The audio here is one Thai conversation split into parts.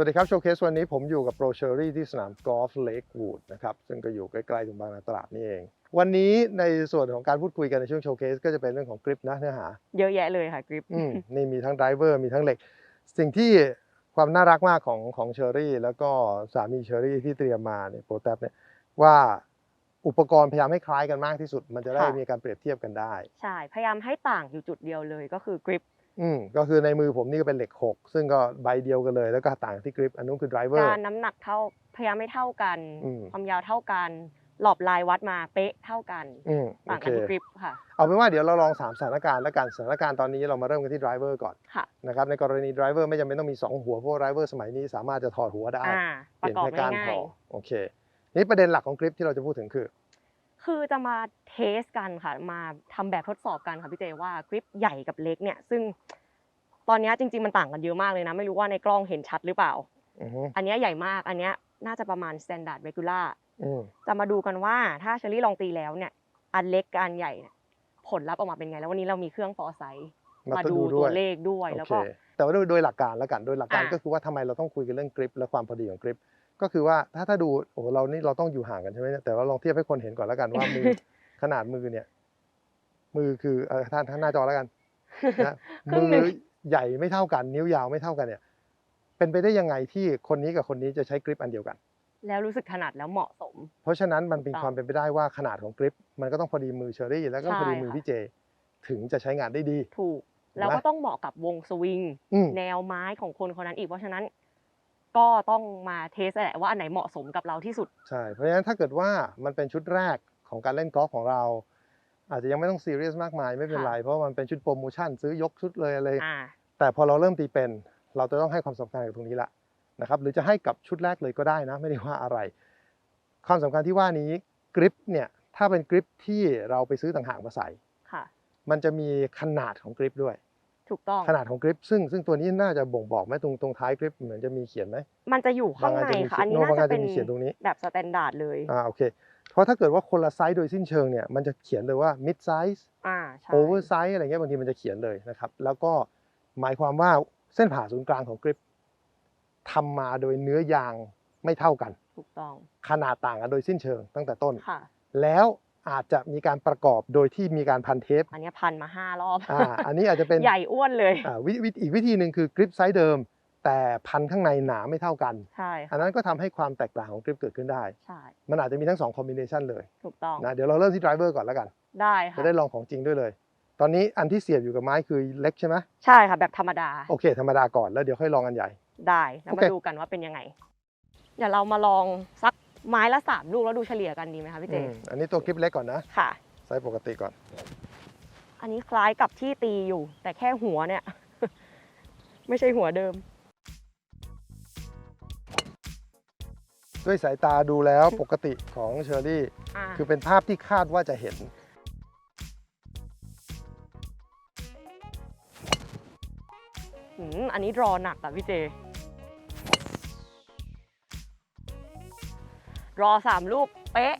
สวัสดีครับโชว์เคสวันนี้ผมอยู่กับโปรเชอรี่ที่สนามกอล์ฟเลกวูดนะครับซึ่งก็อยู่ใกล้ๆตรงบางนาตราดนี่เอง วันนี้ในส่วนของการพูดคุยกันในช่วงโชว์เคสก็จะเป็นเรื่องของกริปนะเนื้อหา เยอะแยะเลยค่ะกริปอืมนี่มีทั้งไดรเวอร์มีทั้งเหล็ก สิ่งที่ความน่ารักมากของของเชอรี่ แล้วก็สามีเชอรี่ที่เตรียมมาเนี่ยโปรแทบเนี่ยว่าอุปกรณ์พยายามให้คล้ายกันมากที่สุด มันจะได้มีการเปรียบเทียบกันได้ ใช่ พยายามให้ต่างอยู่จุดเดียวเลยก็คือกริป อืมก็คือในมือผมนี่ก็เป็นเหล็ก 6 ซึ่งก็ใบเดียวกันเลย แล้วก็ต่างที่กริปอันนู้นคือไดรเวอร์ การน้ำหนักเท่าพยายามไม่เท่ากัน อืม ความยาวเท่ากัน หลอบลายวัดมาเป๊ะเท่ากัน อืมโอต่างเค กันที่กริปค่ะ เอาเป็นว่าเดี๋ยวเราลอง 3 สถานการณ์แล้วกันสถานการณ์ตอนนี้เรามาเริ่มกันที่ไดรเวอร์ก่อนค่ะ นะครับในกรณีไดรเวอร์ไม่จำเป็นต้องมี 2 หัวเพราะไดรเวอร์สมัยนี้สามารถจะถอดหัวได้อ่าเปประลี่ยนกอบแค่ก้านง่าพอยโอเคนี่ประเด็นหลักของคลิปที่เราจะพูดถึงคือๆ คือจะมาเทสกันค่ะ มาทำแบบทดสอบกันค่ะพี่เจว่ากริปใหญ่กับเล็กเนี่ย ซึ่งตอนเนี้ยจริง ๆ มันต่างกันเยอะมากเลยนะ ไม่รู้ว่าในกล้องเห็นชัดหรือเปล่าอือฮึอันเนี้ยใหญ่มาก อันเนี้ยน่าจะประมาณ standard regular อืมจะมาดูกันว่าถ้าเชอรี่ลองตีแล้วเนี่ย อันเล็กกับอันใหญ่เนี่ยผลลัพธ์ออกมาเป็นไง แล้ววันนี้เรามีเครื่องฟอร์ไซต์มามาดูดูด้ตัววยเลขด้วยโอแล้วเคก็แต่ว่าโดยโดยหลักการแล้วกันโดยหลักการอ่าก็คือว่าทำไมเราต้องคุยกันเรื่องกริปและความพอดีของกริป ก็คือว่าถ้าถ้าดูโอ้โหเรานี่เราต้องอยู่ห่างกันใช่ไหมเนี่ยแต่ว่าลองเทียบให้คนเห็นก่อนแล้วกันว่ามือขนาดมือเนี่ย มือคือเออท่านท่านหน้าจอแล้วกันนะครึ่มืงหนึ่งอใหญ่ไม่เท่ากัน นิ้วยาวไม่เท่ากันเนี่ย เป็นไปได้ยังไงที่คนนี้กับคนนี้จะใช้กริปอันเดียวกัน แล้วรู้สึกถนัดแล้วเหมาะสม เพราะฉะนั้นมันเป็นถูกต้องความเป็นไปได้ว่าขนาดของกริป มันก็ต้องพอดีมือเชอรี่ แล้วก็พอดีใช่มือค่ะพี่เจ ถึงจะใช้งานได้ดี ถูกถูกไหมแล้วก็ต้องเหมาะกับวงสวิงอืมแนวไม้ของคนคนนั้นอีกเพราะฉะนั้น ก็ต้องมาเทสแหละว่าอันไหนเหมาะสมกับเราที่สุด ใช่ เพราะฉะนั้นถ้าเกิดว่ามันเป็นชุดแรกของการเล่นกอล์ฟของเรา อาจจะยังไม่ต้องซีเรียสมากมายไม่เป็นค่ะไร เพราะว่ามันเป็นชุดโปรโมชั่นซื้อยกชุดเลยอะไรอ่าแต่พอเราเริ่มตีเป็น เราจะต้องให้ความสำคัญกับตรงนี้ละนะครับหรือจะให้กับชุดแรกเลยก็ได้นะ ไม่ได้ว่าอะไร ความสำคัญที่ว่านี้กริปเนี่ยถ้าเป็นกริปที่เราไปซื้อต่างหากมาใส่ค่ะมันจะมีขนาดของกริปด้วย ถูกต้อง ขนาดของกริปซึ่งซึ่งตัวนี้น่าจะบ่งบอกไหมตรงตรงท้ายกริปเหมือนจะมีเขียนไหมมันจะอยู่ข้างบางอันในจะมีค่ะเขียนอันนี้โน้น่าบางอัจะนจะเป็นมีเขียนตรงนี้แบบสแตนดาร์ดเลยอ่าโอเคเพราะถ้าเกิดว่าคนละไซส์โดยสิ้นเชิงเนี่ยมันจะเขียนเลยว่า mid size อ่าใช่ over size อะไรเงี้ยบางทีมันจะเขียนเลยนะครับแล้วก็หมายความว่าเส้นผ่าศูนย์กลางของกริปทำมาโดยเนื้อยางไม่เท่ากัน ถูกต้อง ขนาดต่างกันโดยสิ้นเชิงตั้งแต่ต้นค่ะแล้ว อาจจะมีการประกอบโดยที่มีการพันเทปอันเนี้ยพันมาห้ารอบอ่าอันนี้อาจจะเป็นใหญ่อ้วนเลยอ่าวิวิอีกวิธีหนึ่งคือกริปไซส์เดิม แต่พันข้างในหนาไม่เท่ากันใช่อันค่ะนั้นก็ทำให้ความแตกต่างของกริปเกิดขึ้นได้ใช่มันอาจจะมีทั้งสองคอมบิเนชันเลยถูกต้องนะเดี๋ยวเราเริ่มที่ไดรเวอร์ก่อนแล้วกันได้ค่ะจะได้ลองของจริงด้วยเลย ตอนนี้อันที่เสียบอยู่กับไม้คือเล็กใช่ไหมใช่ค่ะแบบธรรมดาโอเค ธรรมดาก่อนแล้วเดี๋ยวค่อยลองอันใหญ่ได้แล้วโอมาเคดูกันว่าเป็นยังไงเดี๋ยวเรามาลองสัก ไม้ละสามลูกแล้วดูเฉลี่ยกันดีไหมคะพี่เจอืมอันนี้ตัวคลิปเล็กก่อนนะค่ะ ไซส์ปกติก่อน อันนี้คล้ายกับที่ตีอยู่ แต่แค่หัวเนี่ย ไม่ใช่หัวเดิม ด้วยสายตาดูแล้วปกติของเชอรี่ อ่าคือเป็นภาพที่คาดว่าจะเห็นอืมอันนี้รอหนักอะพี่เจ รอสามลูกเป๊ะ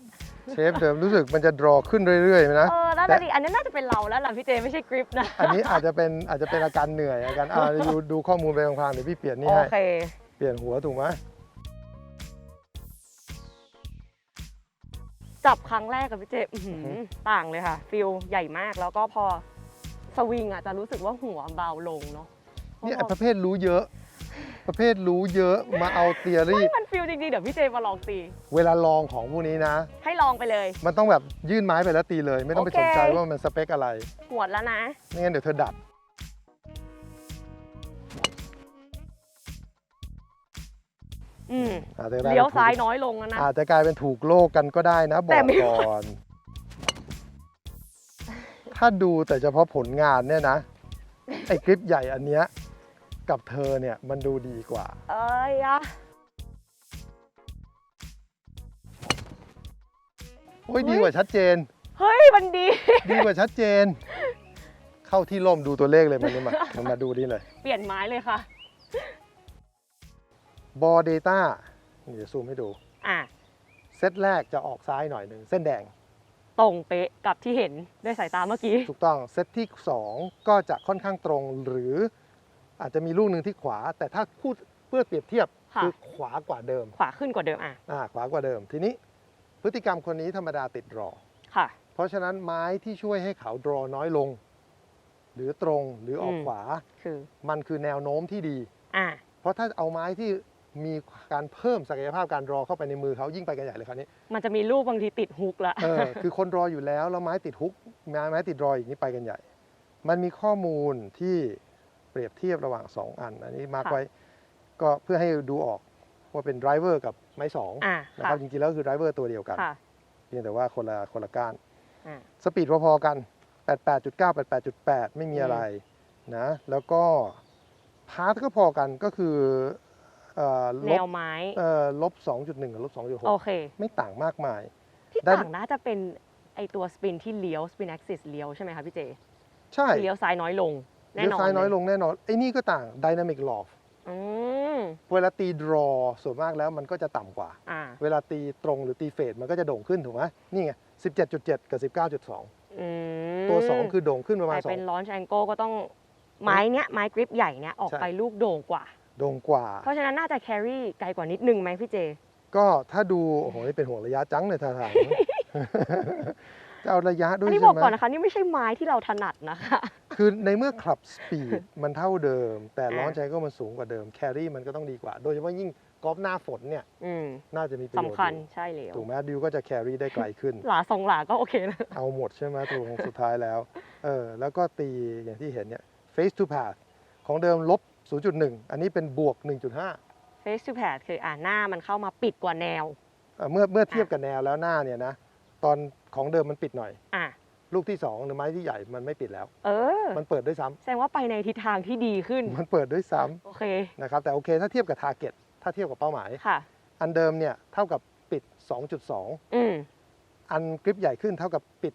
เชฟเดิมรู้สึกมันจะดรอขึ้นเรื่อยๆนะเออแล้วแต่ดิอันนี้น่าจะเป็นเราแล้วล่ะพี่เจไม่ใช่กริปนะ อันนี้อาจจะเป็นอาจจะเป็นอาการเหนื่อยอาการอ่าดูดูข้อมูลไปพลางๆเดี๋ยวพี่เปลี่ยนนี่โอให้เค เปลี่ยนหัวถูกไหมจับครั้งแรกกับพี่เจอื้อหือต่างเลยค่ะ ฟิลใหญ่มากแล้วก็พอสวิงอะจะรู้สึกว่าหัวเบาลงเนาะเนี่ยพอประเภทรู้เยอะ ประเภทรู้เยอะมาเอาเตียรี่ไม่มันฟิลจริงๆ เดี๋ยวพี่เจมาลองตี เวลาลองของพวกนี้นะ ให้ลองไปเลย มันต้องแบบยื่นไม้ไปแล้วตีเลย ไม่ต้องไปโอเค สนใจว่ามันสเปคอะไรหวดแล้วนะ ไม่งั้นเดี๋ยวเธอดับอืมอาจจะกลเลี้ยวเป็นซ้ายถูกน้อยลงแล้วนะ อาจจะกลายเป็นถูกโลกกันก็ได้นะบแต่อกไม่ ก่อน ถ้าดูแต่เฉพาะผลงานเนี่ยนะ ไอ้คลิปใหญ่อันเนี้ย กับเธอเนี่ยมันดูดีกว่า เอ้ยอะโอ้ยดีกว่าชัดเจน เฮ้ยมันดี ดีกว่าชัดเจน เข้าที่ร่มดูตัวเลขเลยมันนี่มามันมาดูนี่เลย เปลี่ยนไม้เลยค่ะ บอเดต้าเดี๋ยวซูมให้ดู อะ เซตแรกจะออกซ้ายหน่อยหนึ่งเส้นแดง ตรงเป๊ะกับที่เห็นด้วยสายตาเมื่อกี้ ถูกต้อง เซตที่ 2 ก็จะค่อนข้างตรงหรือ อาจจะมีลูกหนึ่งที่ขวา แต่ถ้าพูดเพื่อเปรียบเทียบค่ะ คือขวากว่าเดิมขวาขึ้นกว่าเดิมอะอ่าขวากว่าเดิม ทีนี้พฤติกรรมคนนี้ธรรมดาติดรอ ค่ะ เพราะฉะนั้นไม้ที่ช่วยให้เขาดรอน้อยลง หรือตรงหรือออกอืม ขวา คือมันคือแนวโน้มที่ดี อะเพราะถ้าเอาไม้ที่มีการเพิ่มศักยภาพการรอเข้าไปในมือเขายิ่งไปกันใหญ่เลยคราวนี้ มันจะมีรูปบางทีติดฮุกละ เออ คือคนรออยู่แล้ว แล้วไม้ติดฮุกไม้ไม้ติดรออีกนี่ไปกันใหญ่ มันมีข้อมูลที่ เปรียบเทียบระหว่าง 2 อัน อันนี้มาร์กค่ะไว้ก็เพื่อให้ดูออกว่าเป็นไดรเวอร์กับไม้สองอะนะค่ะครับจริงๆแล้วคือไดรเวอร์ตัวเดียวกัน ค่ะเพียงแต่ว่าคนละคนละก้าน อะสปีดพอๆกัน 88.9 88.8 ไม่มีอะไรนะ แล้วก็พาร์ทก็พอกันก็คือเอ่อลแนบวไม้ เอ่อลบ 2.1 กับลบ โอ2.6 เค ไม่ต่างมากมาย ที่ด้านต่างน่าจะเป็นไอตัวสปินที่เลี้ยวสปินแอคซิสเลี้ยวใช่ไหมคะพี่เจใช่เลี้ยวซ้ายน้อยลง แน่เลี้ยนวอนซ้ายน้อยเลลงแน่นอนไอ้นี่ก็ต่าง Dynamic Loft อืมเวลาตีดรอส่วนมากแล้วมันก็จะต่ำกว่า อ่า เวลาตีตรงหรือตีเฟดมันก็จะโด่งขึ้นถูกไหมนี่ไง 17.7 กับ 19.2 อืมตัว 2 คือโด่งขึ้นประมาณไปเป็น2ลอนช์แองโกก็ต้องไม้เนี้ยไม้กริปใหญ่เนี้ยออกใช่ ไปลูกโด่งกว่าโด่งกว่า เพราะฉะนั้นน่าจะแครี่ไกลกว่านิดนึงไหมพี่เจ ก็ถ้าดู โอ้โห นี่เป็นห่วงระยะจังเลยท่าทาง จะเอาระยะด้วอัยนนี้ใช่บอกไหมก่อนนะคะ นี่ไม่ใช่ไม้ที่เราถนัดนะคะ คือในเมื่อขับสปีดมันเท่าเดิม แต่อ่าล้อนใจก็มันสูงกว่าเดิมแครี่มันก็ต้องดีกว่า โดยเฉพาะยิ่งกอล์ฟหน้าฝนเนี่ยอืมน่าจะมีประโยชน์สำคัญอยู่ใช่แล้วถูกไหมดิวก็จะแครี่ได้ไกลขึ้น หลาสองหลาก็โอเคนะเอาหมดใช่ไหมตรงสุดท้ายแล้วเออแล้วก็ตีอย่างที่เห็นเนี่ย face to path ของเดิมลบ 0.1 อันนี้เป็นบวก 1.5 face to pad คืออ่าหน้ามันเข้ามาปิดกว่าแนวเอ่อเมื่อเมื่อเทียบกับแนวแล้วหน้าเนี่ยนะ ตอนของเดิมมันปิดหน่อยอะ ลูกที่2หรือไม้ที่ใหญ่มันไม่ปิดแล้ว เออ มันเปิดด้วยซ้ำแสดงว่าไปในทิศทางที่ดีขึ้น มันเปิดด้วยซ้ำโอเคนะครับแต่โอเคถ้าเทียบกับ target ถ้าเทียบกับเป้าหมายค่ะ อันเดิมเนี่ยเท่ากับปิด 2.2 อืมอันกริปใหญ่ขึ้นเท่ากับปิด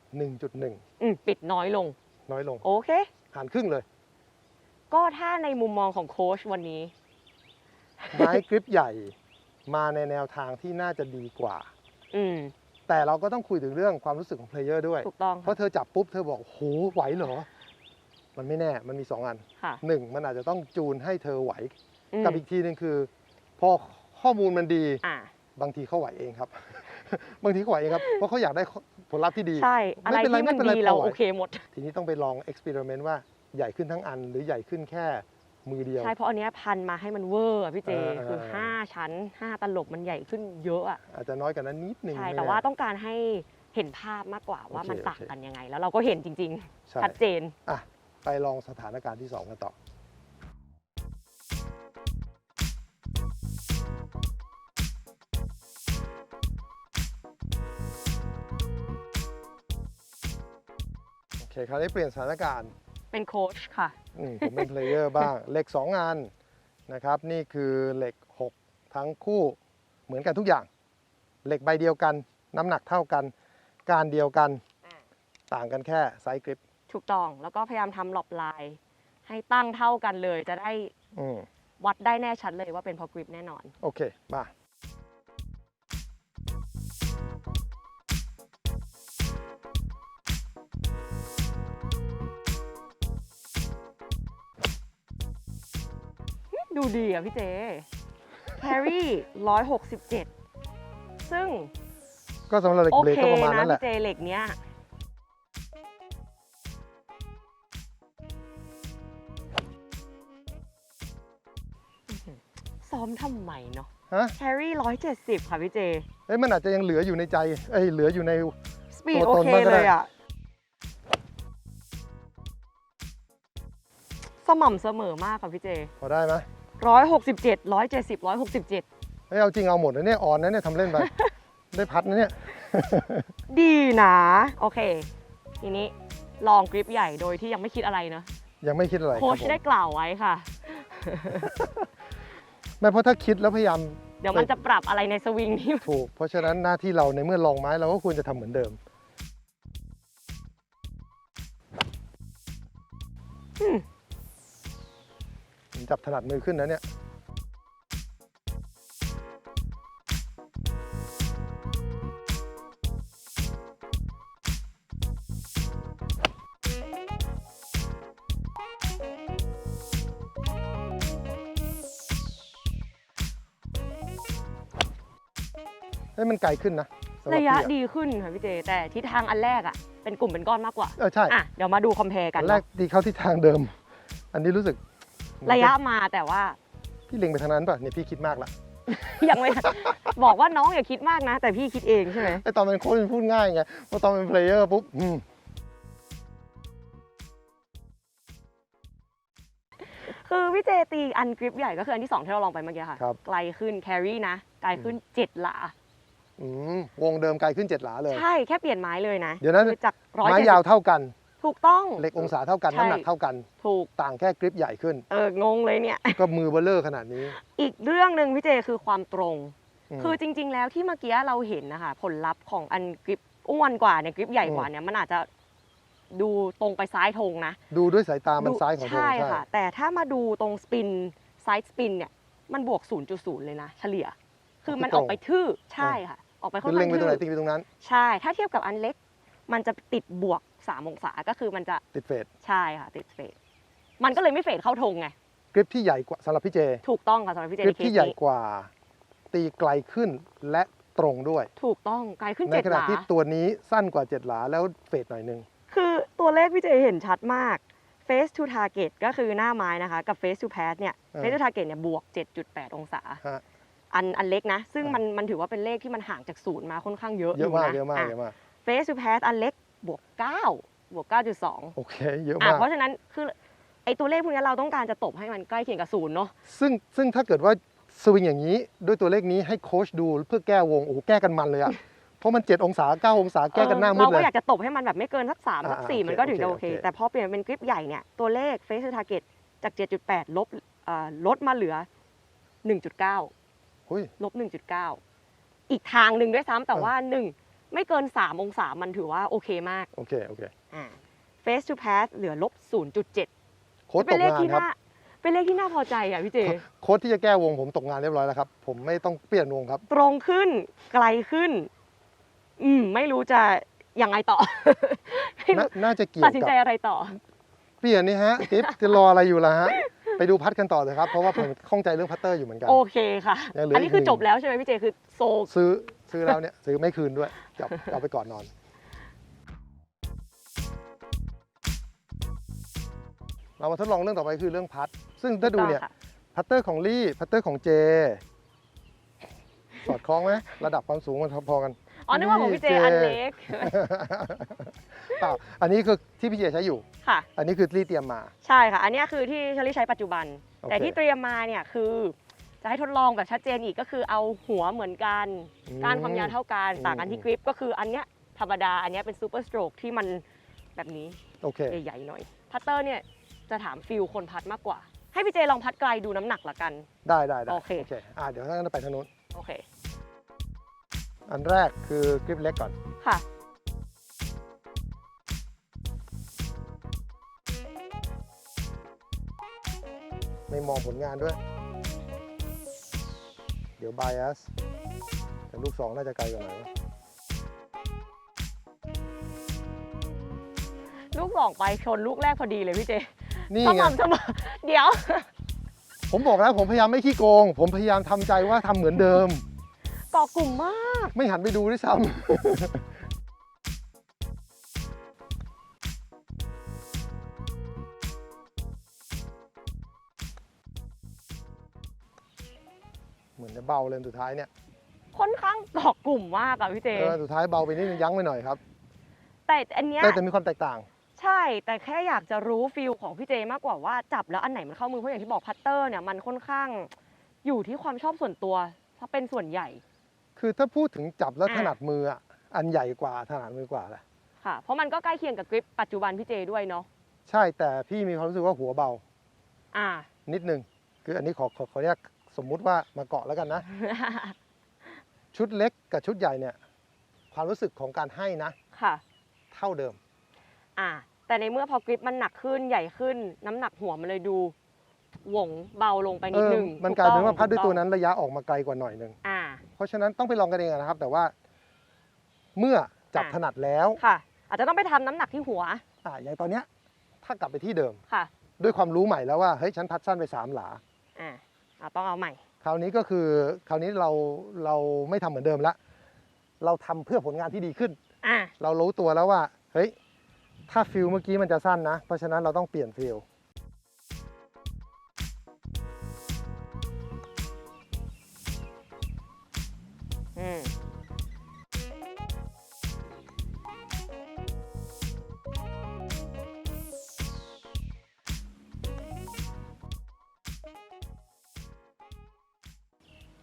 1.1 อืมปิดน้อยลง น้อยลงโอเคหารครึ่งเลย ก็ถ้าในมุมมองของโค้ชวันนี้ ไม้กริปใหญ่มาในแนวทางที่น่าจะดีกว่า อืม แต่เราก็ต้องคุยถึงเรื่องความรู้สึกของเพลเยอร์ด้วย ถูกต้องเพราะเธอจับปุ๊บเธอบอกโหไหวเหรอ มันไม่แน่มันมี2อันค่ะหนึ่งมันอาจจะต้องจูนให้เธอไหว อืมกับอีกทีหนึ่งคือ พอข้อมูลมันดี อ่าบางทีเขาไหวเองครับ บางทีเขาไหวเองครับ เพราะเขาอยากได้ผลลัพธ์ที่ดี ใช่ อะไรไม่เป็นไรที่มันไม่เป็นไรดีเราพอไหวโอเคหมด ทีนี้ต้องไปลองเอ็กซ์เพร์เมนต์ว่าใหญ่ขึ้นทั้งอันหรือใหญ่ขึ้นแค่ มือเดียว ใช่เพราะอันเนี้ยพันมาให้มันเวอร์อะพี่เจเออเออคือ เออ 5 ชั้น 5 ตลบมันใหญ่ขึ้นเยอะอะอาจจะน้อยกว่านั้นนิดหนึ่งใช่ไม่แต่น่ว่าต้องการให้เห็นภาพมากกว่าว่าโอเคมันต่างโอเค กันยังไง แล้วเราก็เห็นจริง ใช่ ๆ ชัดเจน อะ ไปลองสถานการณ์ที่สองกันต่อ โอเค คราวนี้เปลี่ยนสถานการณ์ เป็นโค้ชค่ะ อืมผมเป็นเพลเยอร์บ้าง เหล็ก2อันนะครับ นี่คือเหล็ก 6 ทั้งคู่เหมือนกันทุกอย่าง เหล็กใบเดียวกัน น้ำหนักเท่ากัน การเดียวกันอ่า ต่างกันแค่ไซส์กริปถูกต้อง แล้วก็พยายามทำหลบลาย ให้ตั้งเท่ากันเลย จะได้อืมวัดได้แน่ชัดเลยว่าเป็นเพอกริปแน่นอน โอเค มา ดูดีอะพี่เจแครี่ร้อยหกสิบเจ็ดซึ่งก็สำหรับเหล็กโอเบรกเคก็ประมาณนะนั้นแหพี่ละเจเหล็กเนี้ยอื้อหือซ้อมทำไมเนาะ ฮะแครี่ร้อยเจ็ดสิบค่ะพี่เจ เอ้ยมันอาจจะยังเหลืออยู่ในใจ เอ้ยเหลืออยู่ใน สปีดตัวโอตนเคบ้างก็ได้เลยอะ สม่ำเสมอมากค่ะพี่เจ พอได้ไหม ร้อยหกสิบเจ็ดร้อยเจ็ดสิบร้อยหกสิบเจ็ดเฮ้ยเอาจริงเอาหมดนะเนี่ยออนนะเนี่ยทำเล่นไป ได้พัดนะเนี่ย ดีนะโอเค ทีนี้ลองกริปใหญ่โดยที่ยังไม่คิดอะไรเนอะยังไม่คิดอะไรคโค้รับชผมได้กล่าวไว้ค่ะ ไม่เพราะถ้าคิดแล้วพยายามเดี๋ยวมันจะปรับอะไรในสวิงที่ ถูก เพราะฉะนั้นหน้าที่เราในเมื่อลองไม้เราก็ควรจะทำเหมือนเดิม อืม ผมจับถนัดมือขึ้นนะเนี่ยเฮ้ยมันไกลขึ้นนะสำหบระยะพี่อ ดีขึ้นค่ะพี่เจ แต่ทิศทางอันแรกอะเป็นกลุ่มเป็นก้อนมากกว่าเออใช่ อะเดี๋ยวมาดูคอมเพลกัอันนแรกเนาะดีเข้าที่ทางเดิม อันนี้รู้สึก ระยะมาแต่ว่า พี่เล็งไปทางนั้นป่ะเนี่ยพี่คิดมากละ ยังไม่ บอกว่าน้องอย่าคิดมากนะ แต่พี่คิดเองใช่ไหมไอตอนเป็นโค้ชมันพูดง่ายไงพอตอนเป็นเพลเยอร์ปุ๊บอืมคือพี่เจตีอันกริปใหญ่ก็คืออันที่สองที่เราลองไปเมื่อกี้ค่ะ ครับไกลขึ้นแครี่นะ ไกลขึ้นเจ็ดหลา อืมวงเดิมไกลขึ้นเจ็ดหลาเลย ใช่แค่เปลี่ยนไม้เลยนะเดี๋ยวนะ คือจากร้อยไม้เจ็ดยาวเท่ากัน ถูกต้อง เหล็กองศาเท่ากันใช่ น้ำหนักเท่ากัน ถูก ต่างแค่กริปใหญ่ขึ้น เอองงเลยเนี่ย ก็มือเบลเลอร์ขนาดนี้อีกเรื่องหนึ่งพี่เจคือความตรง ม คือจริง ๆ แล้วที่เมื่อกี้เราเห็นนะคะผลลัพธ์ของอันกริปอ้วนกว่าเนี่ยกริปใหญ่กว่าเนี่ยมันอาจจะดูตรงไปซ้ายธงนะ ดูด้วยสายตามันดูซ้ายของธงใช่ใช่ค่ะ แต่ถ้ามาดูตรงสปินไซด์สปินเนี่ยมันบวก 0.0 เลยนะ เฉลี่ย คือมันออกไปทื่อใช่ค่ะ ออกไปค่อคืนอเล็ข้างงไปตรงทื่ไหนอตีไปตรงนั้น ใช่ ถ้าเทียบกับอันเล็ก มันจะติดบวก 3องศาก็คือมันจะติดเฟดใช่ค่ะติดเฟดมันก็เลยไม่เฟดเข้าธงไงกริปที่ใหญ่กว่าสำหรับพี่เจ ถูกต้องค่ะสำหรับพี่เจกริปในเคสที่ใหญ่นี้กว่า ตีไกลขึ้นและตรงด้วย ถูกต้องไกลขึ้นในเจ็ดขหณะลาที่ตัวนี้สั้นกว่าเจ็ดหลาแล้วเฟดหน่อยนึง คือตัวเลขพี่เจเห็นชัดมาก face to target ก็คือหน้าไม้นะคะ กับ face to pass เนี่ยเออ face to target เนี่ยบวก 7.8 องศา ฮะ อันอันเล็กนะ ซึ่งเออมันมันถือว่าเป็นเลขที่มันห่างจากศูนย์มาค่อนข้างเยอะเยอะมากนเยอะมากเยอะมาก face to pass อันเล็ก บวก9บวก9.2 โอเค เยอะอะมาก เพราะฉะนั้นคือไอตัวเลขพวกนี้เราต้องการจะตบให้มันใกล้เคียงกับศูนย์เนาะซึ่งซึ่งถ้าเกิดว่าสวิงอย่างนี้ด้วยตัวเลขนี้ให้โค้ชดูเพื่อแก้วง โอ้โห แก้กันมันเลยอะ เพราะมัน 7 องศา 9 องศาแก้กันหน้ามืดเราเลก็ย อยากจะตบให้มันแบบไม่เกินสักสามสักอ่าสี่โอเคมันก็ถึงจะโอโอเคเคโอเคแต่พอเปลี่ยนเป็นกริปใหญ่เนี่ยตัวเลข face to target จาก 7.8 ลบเอ่อลดมาเหลือ 1.9 เฮ้ย ลบ 1.9 อีกทางหนึ่งด้วยซ้ำแต่เออว่า 1 ไม่เกิน 3 องศามันถือว่าโอเคมาก โอเค โอเคอ่า face to pass เหลือลบ 0.7 โค้ชเป็ตนกเลขงานที่ครับ น่าเป็นเลขที่น่าพอใจอะพี่เจ โค้ชที่จะแก้วงผมตกงานเรียบร้อยแล้วครับ ผมไม่ต้องเปลี่ยนวงครับ ตรงขึ้นไกลขึ้น อืม ไม่รู้จะยังไงต่อ ไม่รู้น่าน่าจะเกี่ยตัวดสินกับใจอะไรต่อ เปลี่ยนนี่ฮะติ๊บจะรออะไรอยู่ล่ะฮะ ไปดูพัดกันต่อเลยครับ เพราะว่าผมข้องใจเรื่องพัตเตอร์อยู่เหมือนกัน โอเคค่ะ ยังเหลืออัอันนี้คืออีกหนึ่ง จบแล้วใช่ไหมพี่เจคือโซซื้อ ซื้อแล้วเนี่ยซื้อไม่คืนด้วยจับเอาไปก่อนนอน เรามาทดลองเรื่องต่อไปคือเรื่องพัด ซึ่งถ้าดูเนี่ยค่ะพัตเตอร์ของลี่พัตเตอร์ของเจ สอดคล้องไหมระดับความสูงมันพอๆกันอ๋อนึกว่าของพี่เจนี่เจอันเล็กเปล่าอันนี้คือที่พี่เจใช้อยู่ค่ะ อันนี้คือลี่เตรียมมา ใช่ค่ะ อันเนี้ยคือที่เชอรี่ใช้ปัจจุบันโอเคแต่ที่เตรียมมาเนี่ยคือ จะให้ทดลองแบบชัดเจนอีกก็คือเอาหัวเหมือนกันอืมก้านความยาวเท่ากันอืมต่างกันที่กริปก็คืออันเนี้ยธรรมดาอันเนี้ยเป็นซูเปอร์สโตรกที่มันแบบนี้โอเคใหญ่ๆหน่อยพัตเตอร์เนี่ยจะถามฟิลคนพัดมากกว่า ให้พี่เจลองพัดไกลดูน้ำหนักละกัน ได้ได้ได้โอเคอ่าเดี๋ยวถ้างั้นไปทางนู้นโอเค อันแรกคือกริปเล็กก่อนค่ะไม่มองผลงานด้วย เดี๋ยว bias แต่ลูกสองน่าจะไกลกว่าหน่อยวะลูกสองไปชนลูกแรกพอดีเลยพี่เจนี่สไงม่ำเสมอเดี๋ยว ผมบอกแล้วผมพยายามไม่ขี้โกง ผมพยายามทำใจว่าทำเหมือนเดิม เกาะกลุ่มมาก ไม่หันไปดูด้วยซ้ เหมือนจะเบาเลยสุดท้ายเนี่ยค่อนข้างเกาะกลุ่มมากอะพี่เจ เออสุดท้ายเบาไปนิดนึงยั้งไปหน่อยครับแต่อันเนี้ยแต่แต่มีความแตกต่าง ใช่ แต่แค่อยากจะรู้ฟิลของพี่เจมากกว่าว่าจับแล้วอันไหนมันเข้ามือเพราะอย่างที่บอกพัตเตอร์เนี่ยมันค่อนข้างอยู่ที่ความชอบส่วนตัวถ้าเป็นส่วนใหญ่ คือถ้าพูดถึงจับแล้วอะถนัดมืออะอันใหญ่กว่าถนัดมือกว่าแหละค่ะ เพราะมันก็ใกล้เคียงกับกริปปัจจุบันพี่เจด้วยเนาะใช่แต่พี่มีความรู้สึกว่าหัวเบา อ่า นิดนึงคืออันนี้ขอขอขอเรียก สมมุติว่ามาเกาะแล้วกันนะ ชุดเล็กกับชุดใหญ่เนี่ย ความรู้สึกของการให้นะ ค่ะ เท่าเดิม อ่า แต่ในเมื่อพอกริปมันหนักขึ้นใหญ่ขึ้น น้ำหนักหัวมันเลยดูหวงเบาลงไปเอนิดอนึงมันถูกลายเป็นต้องว่าพัดด้วยถูกตัวต้องนั้นระยะออกมาไกลกว่าหน่อยหนึ่งอ่า เพราะฉะนั้นต้องไปลองกันเองนะครับ แต่ว่า เมื่อจับอะ ถนัดแล้วค่ะ อาจจะต้องไปทำน้ำหนักที่หัว อ่าอย่างตอนเนี้ยถ้ากลับไปที่เดิม ค่ะ ด้วยความรู้ใหม่แล้วว่าเฮ้ยฉันพัดสั้นไปสามหลา อ่า อ่าต้องเอาใหม่ คราวนี้ก็คือคราวนี้เราเราไม่ทำเหมือนเดิมละ เราทำเพื่อผลงานที่ดีขึ้น อะ เรารู้ตัวแล้วว่า เฮ้ย ถ้าฟิลเมื่อกี้มันจะสั้นนะ เพราะฉะนั้นเราต้องเปลี่ยนฟิล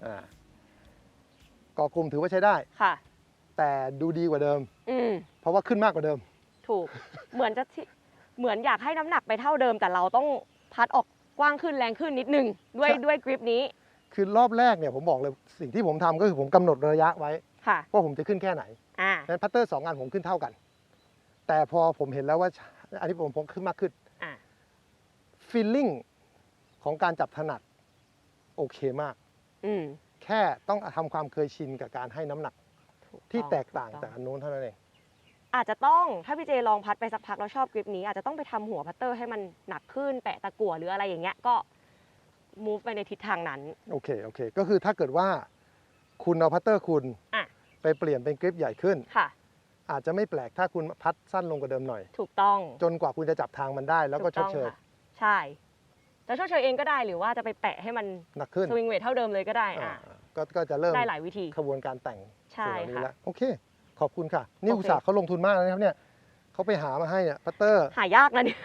อ่าก่อกลุ่มถือว่าใช้ได้ ค่ะ แต่ดูดีกว่าเดิม อืม เพราะว่าขึ้นมากกว่าเดิม ถูก เหมือนจะที่เหมือนอยากให้น้ำหนักไปเท่าเดิม แต่เราต้องพัดออกกว้างขึ้นแรงขึ้นนิดนึง ด้วยใช่ ด้วยกริปนี้คือรอบแรกเนี่ยผมบอกเลยสิ่งที่ผมทำก็คือผมกำหนดระยะไว้ค่ะ ว่าผมจะขึ้นแค่ไหนอ่านั้นพัตเตอร์สองอันผมขึ้นเท่ากัน แต่พอผมเห็นแล้วว่าอันนี้ผมผมขึ้นมากขึ้นอ่า ฟีลลิ่งของการจับถนัดโอเคมาก อืม แค่ต้องทำความเคยชินกับการให้น้ำหนักถูกที่องแตกต่างถูจากอันนู้นเท่านั้นเองอาจจะต้องถ้าพี่เจลองพัดไปสักพักแล้วชอบกริปนี้ อาจจะต้องไปทำหัวพัตเตอร์ให้มันหนักขึ้นแปะตะกั่วหรืออะไรอย่างเงี้ยก็ move ไปในทิศทางนั้น โอเคโอเค ก็คือถ้าเกิดว่า คุณเอาพัตเตอร์คุณอะ ไปเปลี่ยนเป็นกริปใหญ่ขึ้น ค่ะ อาจจะไม่แปลกถ้าคุณพัดสั้นลงกว่าเดิมหน่อย ถูกต้องจนกว่าคุณจะจับทางมันได้แล้วก็ชถูดต้องเชย ค่ะใช่ จะชดเชยเองก็ได้หรือว่าจะไปแปะให้มันหนักขึ้นสวิงเวทเท่าเดิมเลยก็ได้อ่าอะก็ก็จะเริ่มได้หลายวิธีขบวนการแต่งใช่ส่วนเหล่านี้ค่ะแล้วโอเค ขอบคุณค่ะ นี่โอเคอุตส่าห์เขาลงทุนมากนะครับเนี่ยเขาไปหามาให้เนี่ยพัตเตอร์หายากนะเนี่ย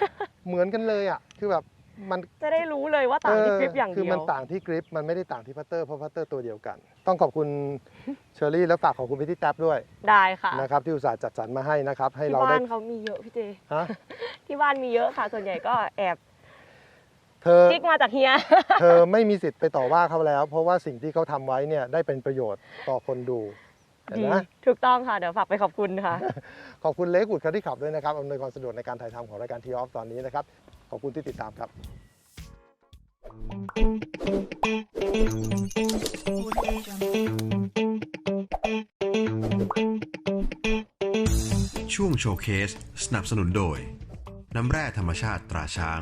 เหมือนกันเลยอะคือแบบมันจะได้รู้เลยว่าต่างที่กริปอย่างคืเดีอมัยนวต่างที่กริปมันไม่ได้ต่างที่พัตเตอร์เพราะพัตเตอร์ตัวเดียวกัน ต้องขอบคุณเชอรี่และฝากขอบคุณไปที่แท็บด้วยได้ค่ะนะครับที่อุตส่าห์จัดสรรมาให้นะครับ ให้ที่เราบ้าได้นเขามีเยอะพี่เจฮะที่บ้านมีเยอะค่ะส่วนใหญ่ก็แอบ เธอจิกมาจากเฮีย เธอไม่มีสิทธิ์ไปต่อว่าเขาแล้ว เพราะว่าสิ่งที่เขาทำไว้เนี่ยได้เป็นประโยชน์ต่อคนดูเห็นดีไหม ถูกต้องค่ะ เดี๋ยวฝากไปขอบคุณค่ะ ขอบคุณเล็กบุตรครับที่ขับด้วยนะครับอำนวยความสะดวกในการถ่ายทำของรายการทีออฟตอนนี้นะครับ ขอบคุณที่ติดตามครับช่วงโชว์เคส สนับสนุนโดย น้ำแร่ธรรมชาติตราช้าง